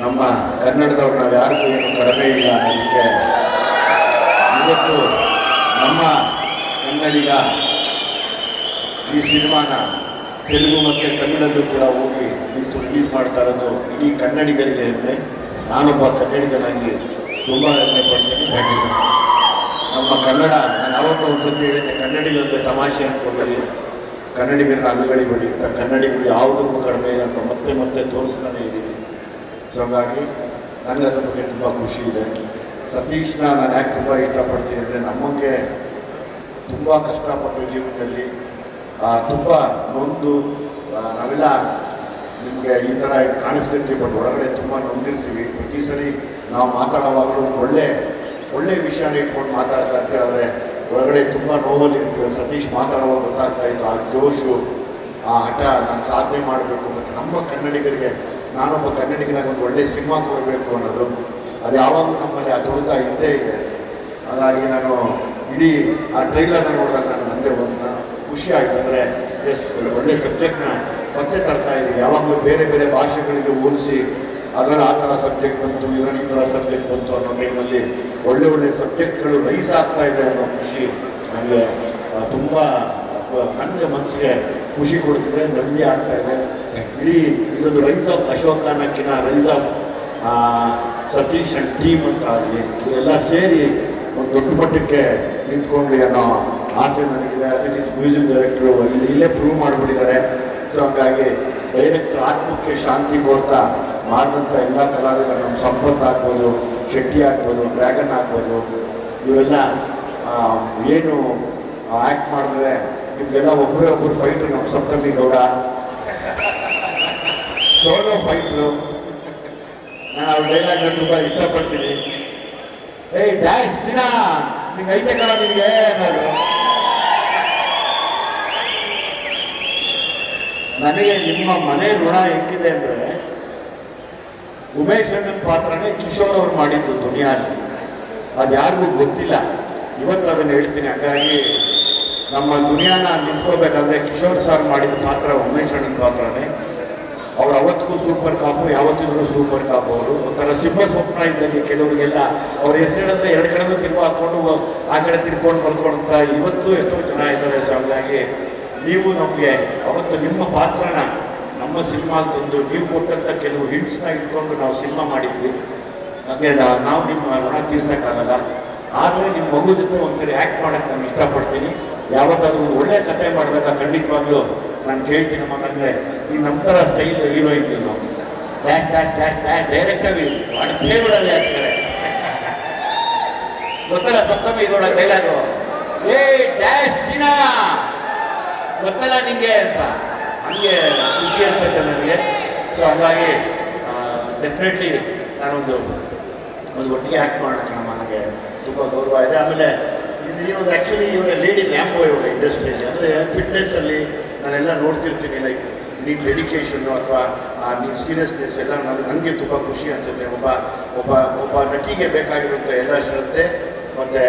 ನಮ್ಮ ಕನ್ನಡದವ್ರು ನಾವು ಯಾರಿಗೂ ಏನು ಕಡಿಮೆ ಇಲ್ಲ ಅನ್ನೋದಕ್ಕೆ ಇವತ್ತು ನಮ್ಮ ಕನ್ನಡಿಗ ಈ ಸಿನಿಮಾನ ತೆಲುಗು ಮತ್ತು ತಮಿಳಲ್ಲೂ ಕೂಡ ಹೋಗಿ ನಿಂತು ರಿಲೀಸ್ ಮಾಡ್ತಾ ಇರೋದು ಇಡೀ ಕನ್ನಡಿಗರಿಗೆ ಅಂದರೆ ನಾನೊಬ್ಬ ಕನ್ನಡಿಗನಾಗಿ ತುಂಬ ಹೆಮ್ಮೆ ಪಡ್ತೀನಿ. ಥ್ಯಾಂಕ್ ಯು ಸರ್ ನಮ್ಮ ಕನ್ನಡ, ನಾನು ಒಂದು ಸತಿ ಹೇಳಿದ್ದೆ ಕನ್ನಡಿಗರಂತೆ ತಮಾಷೆ ಅಂದ್ಕೊಂಡಿದ್ದೀನಿ ಕನ್ನಡಿಗರನ್ನ ಅಲುಗಳಿಬೇಡಿ ಅಂತ. ಕನ್ನಡಿಗರು ಯಾವುದಕ್ಕೂ ಕಡಿಮೆ ಇಲ್ಲ ಅಂತ ಮತ್ತೆ ಮತ್ತೆ ತೋರಿಸ್ತಾನೆ ಇದ್ದೀನಿ ಸೊ ಹಾಗಾಗಿ ನನಗೆ ಅದ್ರ ಬಗ್ಗೆ ತುಂಬ ಖುಷಿ ಇದೆ. ಸತೀಶ್ನ ನಾನು ಯಾಕೆ ತುಂಬ ಇಷ್ಟಪಡ್ತೀನಿ ಅಂದರೆ ನಮಗೆ ತುಂಬ ಕಷ್ಟಪಟ್ಟು ಜೀವನದಲ್ಲಿ ತುಂಬ ನೊಂದು ನಾವೆಲ್ಲ ನಿಮಗೆ ಈ ಥರ ಕಾಣಿಸ್ತಿರ್ತೀವಿ, ಬಟ್ ಒಳಗಡೆ ತುಂಬ ನೊಂದಿರ್ತೀವಿ. ಪ್ರತಿ ಸರಿ ನಾವು ಮಾತಾಡೋವಾಗಲೂ ಒಳ್ಳೆ ಒಳ್ಳೆ ವಿಷಯನ ಇಟ್ಕೊಂಡು ಮಾತಾಡ್ತಾ ಇರ್ತೀವಿ, ಆದರೆ ಒಳಗಡೆ ತುಂಬ ನೋವಲ್ಲಿ ಇರ್ತೀವಿ ಸತೀಶ್ ಮಾತಾಡೋವಾಗ ಗೊತ್ತಾಗ್ತಾ ಇತ್ತು, ಆ ಜೋಶು, ಆ ಹಠ, ನಾನು ಸಾಧನೆ ಮಾಡಬೇಕು, ಮತ್ತು ನಮ್ಮ ಕನ್ನಡಿಗರಿಗೆ ನಾನೊಬ್ಬ ಕನ್ನಡಿಗನಾಗ ಒಂದು ಒಳ್ಳೆ ಸಿನಿಮಾ ಕೊಡಬೇಕು ಅನ್ನೋದು, ಅದು ಯಾವಾಗಲೂ ನಮ್ಮಲ್ಲಿ ತುಳಿತ ಇದ್ದೇ ಇದೆ. ಹಾಗಾಗಿ ನಾನು ಇಡೀ ಆ ಟ್ರೈಲರ್ನ ನೋಡಿದಾಗ ನಾನು ಒಂದು ನಾನು ಖುಷಿ ಆಯಿತು ಅಂದರೆ ಎಸ್ ಒಳ್ಳೆ ಸಬ್ಜೆಕ್ಟ್ನ ಮತ್ತೆ ತರ್ತಾ ಇದ್ದೀವಿ ಯಾವಾಗಲೂ ಬೇರೆ ಬೇರೆ ಭಾಷೆಗಳಿಗೆ ಹೋಲಿಸಿ ಅದರಲ್ಲಿ ಆ ಥರ ಸಬ್ಜೆಕ್ಟ್ ಬಂತು, ಇದರಲ್ಲಿ ಈ ಥರ ಸಬ್ಜೆಕ್ಟ್ ಬಂತು ಅನ್ನೋ ಟೈಮಲ್ಲಿ ಒಳ್ಳೆ ಒಳ್ಳೆ ಸಬ್ಜೆಕ್ಟ್ಗಳು ರೈಸ್ ಆಗ್ತಾ ಇದೆ ಅನ್ನೋ ಖುಷಿ ನನಗೆ ತುಂಬ ನನಗೆ ಮನಸ್ಸಿಗೆ ಖುಷಿ ಕೊಡ್ತಿದೆ ನೆಮ್ಮದಿ ಆಗ್ತಾ ಇದೆ. ಇಡೀ ಇದೊಂದು rise of Ashoka ಅನ್ನೋಕ್ಕಿಂತ rise of Satish and team ಅಂತ ಆಗಲಿ, ಇವೆಲ್ಲ ಸೇರಿ ಒಂದು ದೊಡ್ಡ ಮಟ್ಟಕ್ಕೆ ನಿಂತ್ಕೊಂಡ್ಲಿ ಅನ್ನೋ ಆಸೆ ನನಗಿದೆ. As it is music director ಇಲ್ಲಿ ಇಲ್ಲೇ ಪ್ರೂವ್ ಮಾಡಿಬಿಟ್ಟಿದ್ದಾರೆ. ಸೊ ಹಂಗಾಗಿ ಡೈರೆಕ್ಟರ್ ಆತ್ಮಕ್ಕೆ ಶಾಂತಿ ಕೊಡ್ತಾ ಮಾಡಿದಂಥ ಎಲ್ಲ ಕಲಾವಿದರು ನಮ್ಮ ಸಂಪತ್ತು ಆಗ್ಬೋದು ಶೆಟ್ಟಿ ಆಗ್ಬೋದು ಡ್ರ್ಯಾಗನ್ ಆಗ್ಬೋದು. ಇವೆಲ್ಲ ಏನು ಆ್ಯಕ್ಟ್ ಮಾಡಿದ್ರೆ ನಿಮಗೆಲ್ಲ ಒಬ್ಬರೇ ಒಬ್ಬರು ಫೈಟ್ರು ನಮ್ಮ ಸಪ್ತಮಿ ಗೌಡ. ಸೋಲೋ ಫೈಟ್ರು ನಾನು ಅವ್ರ ಡೈಲಾಗ್ನ ತುಂಬ ಇಷ್ಟಪಡ್ತೀನಿ. ಏಯ್ ಡ್ಯಾಶ್ ಸಿನಾ. ನಿಂಗೆ ಐತೆ ಕಣ ನಿನಗೆ, ಅನ್ನೋದು. ನನಗೆ ನಿಮ್ಮ ಮನೆ ಋಣ ಹೆಂಗಿದೆ ಅಂದರೆ, ಉಮೇಶ್ ಅಣ್ಣನ ಪಾತ್ರನೇ ಕಿಶೋರ್ ಅವ್ರು ಮಾಡಿದ್ದು ದುನಿಯಾಲಿ. ಅದು ಯಾರಿಗೂ ಗೊತ್ತಿಲ್ಲ. ಇವತ್ತು ಅದನ್ನು ಹೇಳ್ತೀನಿ. ಹಾಗಾಗಿ ನಮ್ಮ ದುನಿಯಾನ ನಿಂತ್ಕೋಬೇಕಾದ್ರೆ ಕಿಶೋರ್ ಸರ್ ಮಾಡಿದ ಪಾತ್ರ, ಉಮೇಶ್ ಅಣ್ಣನ ಪಾತ್ರನೇ. ಅವ್ರು ಅವತ್ತಿಗೂ ಸೂಪರ್ ಕಾಪು ಯಾವತ್ತಿದ್ರು ಸೂಪರ್ ಕಾಪು ಅವರು. ಒಂಥರ ಸಿಂಹ ಸ್ವಪ್ನ ಇದ್ದಂಗೆ ಕೆಲವರಿಗೆಲ್ಲ. ಅವ್ರ ಹೇಳಿದ್ರೆ ಎರಡು ಕಡೆನೂ ತಿರುವು ಹಾಕೊಂಡು ಆ ಕಡೆ ತಿರ್ಕೊಂಡು ಬರ್ಕೊಂಡಂತ ಇವತ್ತು ಎಷ್ಟೋ ಜನ ಇದ್ದಾರೆ ಸೊ ನೀವು ನಮಗೆ ಅವತ್ತು ನಿಮ್ಮ ಪಾತ್ರನ ನಮ್ಮ ಸಿನಿಮಾಲ್ ತಂದು ನೀವು ಕೊಟ್ಟಂಥ ಕೆಲವು ಹಿಂಟ್ಸ್ನ ಇಟ್ಕೊಂಡು ನಾವು ಸಿನಿಮಾ ಮಾಡಿದ್ವಿ. ಹಾಗೆ ನಾವು ನಿಮ್ಮ ಋಣ ತೀರ್ಸೋಕ್ಕಾಗಲ್ಲ. ಆದರೆ ನಿಮ್ಮ ಮಗು ಜೊತೆ ಒಂದ್ಸರಿ ಆ್ಯಕ್ಟ್ ಮಾಡೋಕ್ಕೆ ನಾನು ಇಷ್ಟಪಡ್ತೀನಿ. ಯಾವತ್ತಾದ್ರೂ ಒಳ್ಳೆ ಕತೆ ಮಾಡಬೇಕಾ? ಖಂಡಿತವಾಗ್ಲೂ ನಾನು ಕೇಳ್ತೀನಿ ಮಾತಂದ್ರೆ ಈ ನಂತರ ಸ್ಟೈಲ್ ಹೀರೋಯಿನ್ ನೀನು ಡ್ಯಾಶ್ ಡ್ಯಾಶ್ ಡ್ಯಾಶ್ ಡ್ಯಾಶ್ ಡೈರೆಕ್ಟಾಗಿ ಬಿಡೋದು ಯಾಕೆ ಗೊತ್ತಲ್ಲ, ಸಪ್ತಮಿ ನೋಡ ಡೈಲಾಗು ಏ, ಡ್ಯಾಶ್ ಗೊತ್ತಲ್ಲ ನಿಂಗೆ ಅಂತ. ಹಂಗೆ ಖುಷಿ ಆಗ್ತೈತೆ ನನಗೆ. ಸೊ ಹಂಗಾಗಿ ಡೆಫಿನೆಟ್ಲಿ ನಾನೊಂದು, ಒಂದು ಒಟ್ಟಿಗೆ ಆ್ಯಕ್ಟ್ ಮಾಡೋಣ ನಮ್ಮ ನನಗೆ ತುಂಬ ಗೌರವ ಇದೆ. ಆಮೇಲೆ ಏನೊಂದು ಆ್ಯಕ್ಚುಲಿ ಇವಾಗ ಲೇಡಿ ರ್ಯಾಂಪೋ ಇವಾಗ ಇಂಡಸ್ಟ್ರಿಯಲ್ಲಿ ಅಂದರೆ ಫಿಟ್ನೆಸ್ಸಲ್ಲಿ ನಾನೆಲ್ಲ ನೋಡ್ತಿರ್ತೀನಿ ಲೈಕ್ ನಿಮ್ಮ ಡೆಡಿಕೇಶನ್ನು ಅಥವಾ ನಿಮ್ಮ ಸೀರಿಯಸ್ನೆಸ್ ಎಲ್ಲ ನಾನು ನನಗೆ ತುಂಬ ಖುಷಿ ಅನಿಸುತ್ತೆ. ಒಬ್ಬ ಒಬ್ಬ ಒಬ್ಬ ನಟಿಗೆ ಬೇಕಾಗಿರುವಂಥ ಎಲ್ಲ ಶ್ರದ್ಧೆ, ಮತ್ತು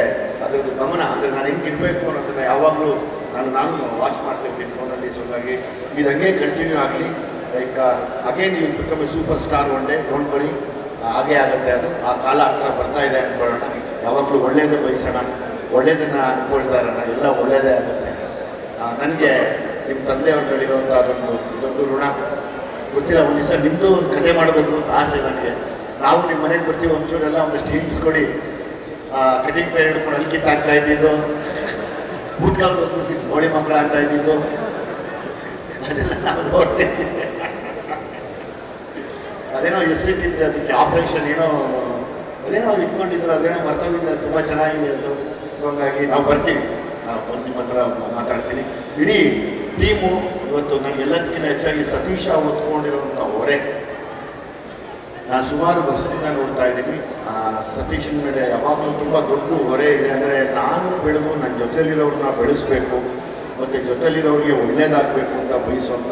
ಅದರದ್ದು ಗಮನ, ಅಂದರೆ ನಾನು ಹೆಂಗಿರಬೇಕು ಅನ್ನೋದನ್ನು ಯಾವಾಗಲೂ ನಾನು ನಾನು ವಾಚ್ ಮಾಡ್ತಿರ್ತೀನಿ ಫೋನಲ್ಲಿ ಸೊ ಇದು ಹಂಗೆ ಕಂಟಿನ್ಯೂ ಆಗಲಿ. Like again you become a super star one day don't worry ಹಾಗೆ ಆಗುತ್ತೆ ಅದು. ಆ ಕಾಲ ಹತ್ರ ಬರ್ತಾ ಇದೆ ಅಂದ್ಕೊಳ್ಳೋಣ ಯಾವಾಗಲೂ ಒಳ್ಳೆಯದೇ ಬಯಸೋಣ. ಒಳ್ಳೆಯದನ್ನ ಅಂದ್ಕೊಳ್ತಾ ಇರೋಣ. ಎಲ್ಲ ಒಳ್ಳೆಯದೇ ಆಗುತ್ತೆ. ನನಗೆ ನಿಮ್ಮ ತಂದೆಯವ್ರ ಮೇಲಿರುವಂಥ ಅದೊಂದು ದೊಡ್ಡ ಋಣ. ಗೊತ್ತಿಲ್ಲ, ಒಂದು ದಿವಸ ನಿಮ್ಮದು ಒಂದು ಕತೆ ಮಾಡಬೇಕು ಅಂತ ಆಸೆ ನನಗೆ. ನಾವು ನಿಮ್ಮ ಮನೆಗೆ ಬರ್ತೀವಿ ಒಂಚೂರೆಲ್ಲ ಒಂದಷ್ಟು ಹಿಂಟ್ಸ್ ಕೊಡಿ. ಕಟಿಂಗ್ ಪೇರ್ ಹಿಡ್ಕೊಂಡು ಅಲ್ಲಿ ಕಿತ್ತಾಗ್ತಾ ಇದ್ದಿದ್ದು. ಬೂತ್ಕಾಲ್ ಬಂದ್ಬಿಡ್ತೀವಿ ಗೋಳಿ ಮಕ್ಕಳು ಆಗ್ತಾ ಇದ್ದಿದ್ದು. ಅದೆಲ್ಲ ನಾವು ನೋಡ್ತಿದ್ದೀವಿ ಅದೇನೋ ಹೆಸರಿಟ್ಟಿದ್ರೆ ಅದಕ್ಕೆ ಆಪರೇಷನ್ ಏನೋ, ಅದೇನೋ ಇಟ್ಕೊಂಡಿದ್ರು, ಅದೇನೋ ಮರ್ತೋಗಿದ್ರೆ ತುಂಬ ಚೆನ್ನಾಗಿದೆ ಅದು. ಸೊ ಹಂಗಾಗಿ ನಾವು ಬರ್ತೀವಿ. ನಾವು ಬಂದು ನಿಮ್ಮ ಹತ್ರ ಮಾತಾಡ್ತೀನಿ. ಇಡೀ ಟೀಮು ಇವತ್ತು ನನಗೆ ಎಲ್ಲದಕ್ಕಿಂತ ಹೆಚ್ಚಾಗಿ ಸತೀಶ ಹೊತ್ಕೊಂಡಿರುವಂಥ ಹೊರೆ. ನಾನು ಸುಮಾರು ವರ್ಷದಿಂದ ನೋಡ್ತಾ ಇದ್ದೀನಿ. ಸತೀಶನ ಮೇಲೆ ಯಾವಾಗಲೂ ತುಂಬ ದೊಡ್ಡ ಹೊರೆ ಇದೆ. ಅಂದರೆ ನಾನು ಬೆಳೆದು ನನ್ನ ಜೊತೆಲಿರೋರನ್ನ ಬೆಳೆಸಬೇಕು. ಮತ್ತು ಜೊತೆಲಿರೋರಿಗೆ ಒಳ್ಳೇದಾಗಬೇಕು ಅಂತ ಬಯಸುವಂಥ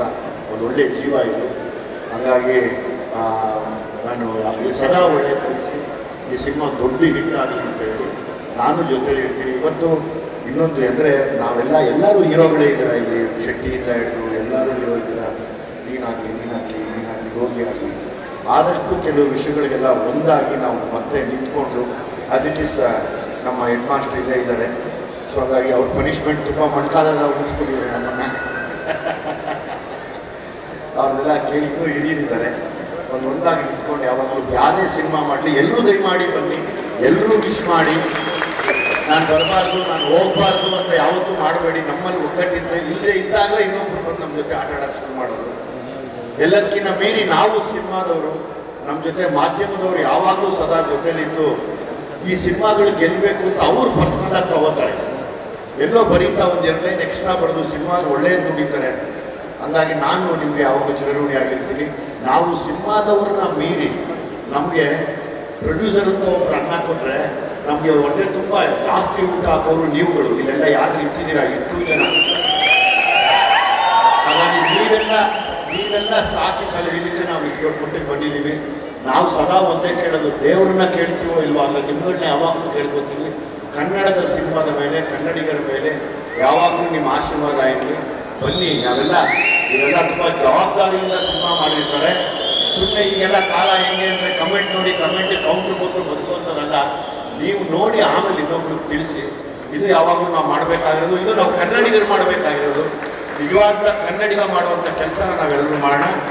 ಒಂದು ಒಳ್ಳೆಯ ಜೀವ ಇದು. ಹಾಗಾಗಿ ನಾನು ಸದಾ ಒಳ್ಳೆ ಕಲಿಸಿ, ಈ ಸಿನಿಮಾ ದೊಡ್ಡ ಹಿಟ್ ಆಗಲಿ ಅಂತ ಹೇಳಿ ನಾನು ಜೊತೆಲಿ ಇರ್ತೀನಿ. ಇವತ್ತು ಇನ್ನೊಂದು ಅಂದರೆ ನಾವೆಲ್ಲ ಎಲ್ಲರೂ ಹೀರೋಗಳೇ ಇದ್ದಾರೆ ಇಲ್ಲಿ? ಶೆಟ್ಟಿಯಿಂದ ಹಿಡಿದು ಎಲ್ಲರೂ ಹೀರೋ ಇದ್ದೀರಾ? ನೀನಾಗಲಿ ನೀನಾಗಲಿ ನೀನಾಗಲಿ ಯೋಗಿ ಆಗಲಿ. ಆದಷ್ಟು ಕೆಲವು ವಿಷಯಗಳಿಗೆಲ್ಲ ಒಂದಾಗಿ ನಾವು ಮತ್ತೆ ನಿಂತ್ಕೊಂಡು ಅಸ್ ಇಟ್ ಇಸ್ ನಮ್ಮ ಹೆಡ್ ಮಾಸ್ಟರ್ ಇಲ್ಲೇ ಇದ್ದಾರೆ. ಸೊ ಹಾಗಾಗಿ ಅವ್ರ ಪನಿಷ್ಮೆಂಟ್ ತುಂಬ ಮಣ್ಕಾಲೆಲ್ಲ ಉಳಿಸ್ಕೊಂಡಿದ್ದಾರೆ ನಮ್ಮನ್ನು. ಅವ್ರನ್ನೆಲ್ಲ ಕೇಳಿದ್ದು ಹಿರಿಯರಿದ್ದಾರೆ. ಒಂದು ಒಂದಾಗಿ ನಿಂತ್ಕೊಂಡು. ಯಾವತ್ತು ಯಾವುದೇ ಸಿನಿಮಾ ಮಾಡಲಿ ಎಲ್ಲರೂ ದಯಮಾಡಿ ಬನ್ನಿ ಎಲ್ಲರೂ ವಿಶ್ ಮಾಡಿ. ನಾನು ಬರಬಾರ್ದು, ನಾನು ಹೋಗಬಾರ್ದು ಅಂತ ಯಾವತ್ತೂ ಮಾಡಬೇಡಿ. ನಮ್ಮಲ್ಲಿ ಒಗ್ಗಟ್ಟಿದ್ದ ಇಲ್ಲದೆ ಇದ್ದಾಗ ಇನ್ನೊಬ್ರು ಬಂದು ನಮ್ಮ ಜೊತೆ ಆಟ ಆಡೋಕ್ಕೆ ಶುರು ಮಾಡೋದು ಎಲ್ಲಕ್ಕಿಂತ ಮೀರಿ ನಾವು ಸಿನಿಮಾದವರು ನಮ್ಮ ಜೊತೆ ಮಾಧ್ಯಮದವರು ಯಾವಾಗಲೂ ಸದಾ ಜೊತೆಲಿದ್ದು, ಈ ಸಿನಿಮಾಗಳು ಗೆಲ್ಲಬೇಕು ಅಂತ ಅವ್ರು ಪರ್ಸನಲ್ ಆಗಿ ತಗೋತಾರೆ. ಎಲ್ಲೋ ಬರೀತಾ ಒಂದು ಎರಡು ಲೈನ್ ಎಕ್ಸ್ಟ್ರಾ ಬರೆದು ಸಿನಿಮಾ ಒಳ್ಳೇದು ನುಡಿತಾರೆ ಹಂಗಾಗಿ ನಾನು ನಿಮಗೆ ಯಾವಾಗಲೂ ಚಿರಋಣಿ ಆಗಿರ್ತೀನಿ. ನಾವು ಸಿನಿಮಾದವ್ರನ್ನ ಮೀರಿ ನಮಗೆ ಪ್ರೊಡ್ಯೂಸರ್ ಅಂತ ಒಬ್ಬರು ಅನ್ನ ಕೊಟ್ಟರೆ ನಮಗೆ ಹೊಟ್ಟೆ ತುಂಬ ಜಾಸ್ತಿ ಊಟ ಹಾಕೋರು ನೀವುಗಳು. ಇಲ್ಲೆಲ್ಲ ಯಾರು ನಿಂತಿದ್ದೀರಾ? ಇಷ್ಟು ಜನ. ಹಾಗಾಗಿ ನೀವೆಲ್ಲ ನೀವೆಲ್ಲ ಸಾಕಿ ಸಲಹಿದ್ದಕ್ಕೆ ನಾವು ಇಷ್ಟು ದೊಡ್ಡ ಮಟ್ಟಿಗೆ ಬಂದಿದ್ದೀವಿ. ನಾವು ಸದಾ ಒಂದೇ ಕೇಳೋದು, ದೇವ್ರನ್ನ ಕೇಳ್ತೀವೋ ಇಲ್ವೋ ಅಲ್ಲ ನಿಮ್ಮಗಳನ್ನ ಯಾವಾಗಲೂ ಕೇಳ್ಕೊತೀವಿ. ಕನ್ನಡದ ಸಿನಿಮಾದ ಮೇಲೆ, ಕನ್ನಡಿಗರ ಮೇಲೆ ಯಾವಾಗಲೂ ನಿಮ್ಮ ಆಶೀರ್ವಾದ ಇರಲಿ. ಬನ್ನಿ ಅವೆಲ್ಲ ಇವೆಲ್ಲ ತುಂಬ ಜವಾಬ್ದಾರಿಯಿಂದ ಸಿನಿಮಾ ಮಾಡಿರ್ತಾರೆ. ಸುಮ್ಮನೆ ಈಗೆಲ್ಲ ಕಾಲ ಹೆಂಗೆ ಅಂದರೆ ಕಮೆಂಟ್ ನೋಡಿ ಕಮೆಂಟ್ ಕೌಂಟ್ರ್ ಕೊಟ್ಟು ಬದುಕುವಂಥದ್ದಲ್ಲ ನೀವು ನೋಡಿ ಆಮೇಲೆ ಇನ್ನೊಬ್ರಿಗೆ ತಿಳಿಸಿ, ಇದು ಯಾವಾಗಲೂ ನಾವು ಮಾಡಬೇಕಾಗಿರೋದು, ಇದು ನಾವು ಕನ್ನಡಿಗರು ಮಾಡಬೇಕಾಗಿರೋದು. ನಿಜವಾದ ಕನ್ನಡಿಗ ಮಾಡುವಂಥ ಕೆಲಸನ ನಾವೆಲ್ಲರೂ ಮಾಡೋಣ.